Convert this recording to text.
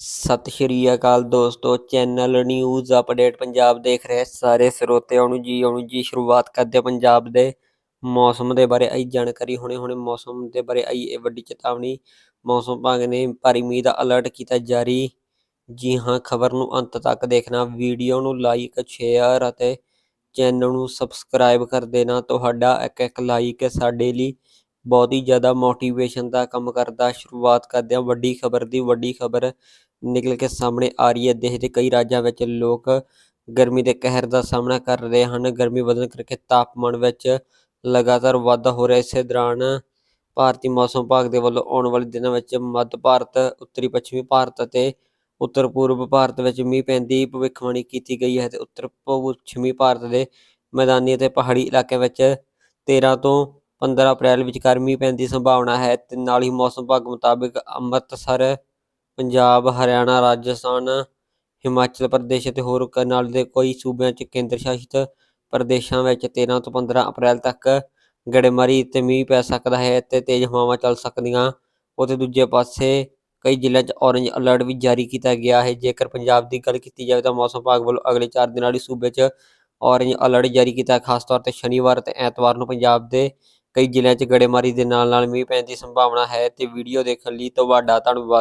ਸਤਿ ਸ਼੍ਰੀ ਅਕਾਲ ਦੋਸਤੋ, channel news update Punjab ਦੇਖ ਰਹੇ ਸਾਰੇ ਸਰੋਤਿਆਂ ਨੂੰ ਜੀ ਆਉਣ ਜੀ ਸ਼ੁਰੂਆਤ ਕਰਦੇ ਪੰਜਾਬ ਦੇ ਮੌਸਮ ਦੇ ਬਾਰੇ, ਆਈ ਜਾਣਕਾਰੀ ਹੁਣੇ ਹੁਣੇ ਮੌਸਮ ਦੇ ਬਾਰੇ ਆਈ ਇਹ ਵੱਡੀ ਚੇਤਾਵਨੀ। ਮੌਸਮ ਵਿਭਾਗ ਨੇ ਭਾਰੀ ਮੀਂਹ ਦਾ ਅਲਰਟ ਕੀਤਾ ਜਾਰੀ। ਜੀ ਹਾਂ, ਖਬਰ ਨੂੰ ਅੰਤ ਤੱਕ ਦੇਖਣਾ, ਵੀਡੀਓ ਨੂੰ ਲਾਈਕ ਸ਼ੇਅਰ ਅਤੇ ਚੈਨਲ ਨੂੰ ਸਬਸਕ੍ਰਾਈਬ ਕਰ ਦੇਣਾ। ਤੁਹਾਡਾ ਇੱਕ ਇੱਕ ਲਾਈਕ ਸਾਡੇ ਲਈ ਬਹੁਤ ਹੀ ਜ਼ਿਆਦਾ ਮੋਟੀਵੇਸ਼ਨ ਦਾ ਕੰਮ ਕਰਦਾ, ਸ਼ੁਰੂਆਤ ਕਰਦੇ ਹਾਂ, ਵੱਡੀ ਖਬਰ ਦੀ ਵੱਡੀ ਖਬਰ ਨਿਕਲ ਕੇ ਸਾਹਮਣੇ ਆ ਰਹੀ ਹੈ, ਦੇਸ਼ ਦੇ ਕਈ ਰਾਜਾਂ ਵਿੱਚ ਲੋਕ ਗਰਮੀ ਦੇ ਕਹਿਰ ਦਾ ਸਾਹਮਣਾ ਕਰ ਰਹੇ ਹਨ, ਗਰਮੀ ਵਧਣ ਕਰਕੇ ਤਾਪਮਾਨ ਵਿੱਚ ਲਗਾਤਾਰ ਵਾਧਾ ਹੋ ਰਿਹਾ, ਇਸੇ ਦੌਰਾਨ ਭਾਰਤੀ ਮੌਸਮ ਵਿਭਾਗ ਦੇ ਵੱਲੋਂ ਆਉਣ ਵਾਲੇ ਦਿਨਾਂ ਵਿੱਚ ਮੱਧ ਭਾਰਤ, ਉੱਤਰੀ ਪੱਛਮੀ ਭਾਰਤ ਅਤੇ ਉੱਤਰ ਪੂਰਬ ਭਾਰਤ ਵਿੱਚ ਮੀਂਹ ਪੈਣ ਦੀ ਭਵਿੱਖਬਾਣੀ ਕੀਤੀ ਗਈ ਹੈ ਤੇ ਉੱਤਰ ਪੱਛਮੀ ਭਾਰਤ ਦੇ ਮੈਦਾਨੀ ਅਤੇ ਪਹਾੜੀ ਇਲਾਕਿਆਂ ਵਿੱਚ 13 ਤੋਂ 15 ਅਪ੍ਰੈਲ ਵਿਚਕਾਰ ਮੀਂਹ ਪੈਣ ਦੀ ਸੰਭਾਵਨਾ ਹੈ ਤੇ ਨਾਲ ਹੀ ਮੌਸਮ ਵਿਭਾਗ ਮੁਤਾਬਕ ਅੰਮ੍ਰਿਤਸਰ, ਪੰਜਾਬ, ਹਰਿਆਣਾ, ਰਾਜਸਥਾਨ, ਹਿਮਾਚਲ ਪ੍ਰਦੇਸ਼ ਅਤੇ ਹੋਰ ਕ- ਨਾਲ ਦੇ ਕੋਈ ਸੂਬਿਆਂ 'ਚ ਕੇਂਦਰ ਸ਼ਾਸਿਤ ਪ੍ਰਦੇਸ਼ਾਂ ਵਿੱਚ 13 ਤੋਂ 15 ਅਪ੍ਰੈਲ ਤੱਕ ਗੜੇਮਾਰੀ ਤੇ ਮੀਂਹ ਪੈ ਸਕਦਾ ਹੈ ਤੇ ਤੇਜ਼ ਹਵਾਵਾਂ ਚੱਲ ਸਕਦੀਆਂ। ਉਤੇ ਦੂਜੇ ਪਾਸੇ ਕਈ ਜ਼ਿਲ੍ਹਿਆਂ 'ਚ ਔਰੇਂਜ ਅਲਰਟ ਵੀ ਜਾਰੀ ਕੀਤਾ ਗਿਆ ਹੈ। ਜੇਕਰ ਪੰਜਾਬ ਦੀ ਗੱਲ ਕੀਤੀ ਜਾਵੇ ਤਾਂ ਮੌਸਮ ਵਿਭਾਗ ਵੱਲੋਂ ਅਗਲੇ 4 ਦਿਨਾਂ ਲਈ ਸੂਬੇ 'ਚ ਔਰੇਂਜ ਅਲਰਟ ਜਾਰੀ ਕੀਤਾ ਖਾਸ ਤੌਰ ਤੇ ਸ਼ਨੀਵਾਰ ਤੇ ਐਤਵਾਰ ਨੂੰ ਪੰਜਾਬ ਦੇ ਕਈ ਜ਼ਿਲ੍ਹਿਆਂ 'ਚ ਗੜੇਮਾਰੀ ਦੇ ਨਾਲ ਨਾਲ ਮੀਂਹ ਪੈਣ ਦੀ ਸੰਭਾਵਨਾ ਹੈ ਤੇ ਵੀਡੀਓ ਦੇਖਣ ਲਈ ਤੁਹਾਡਾ ਧੰਨਵਾਦ।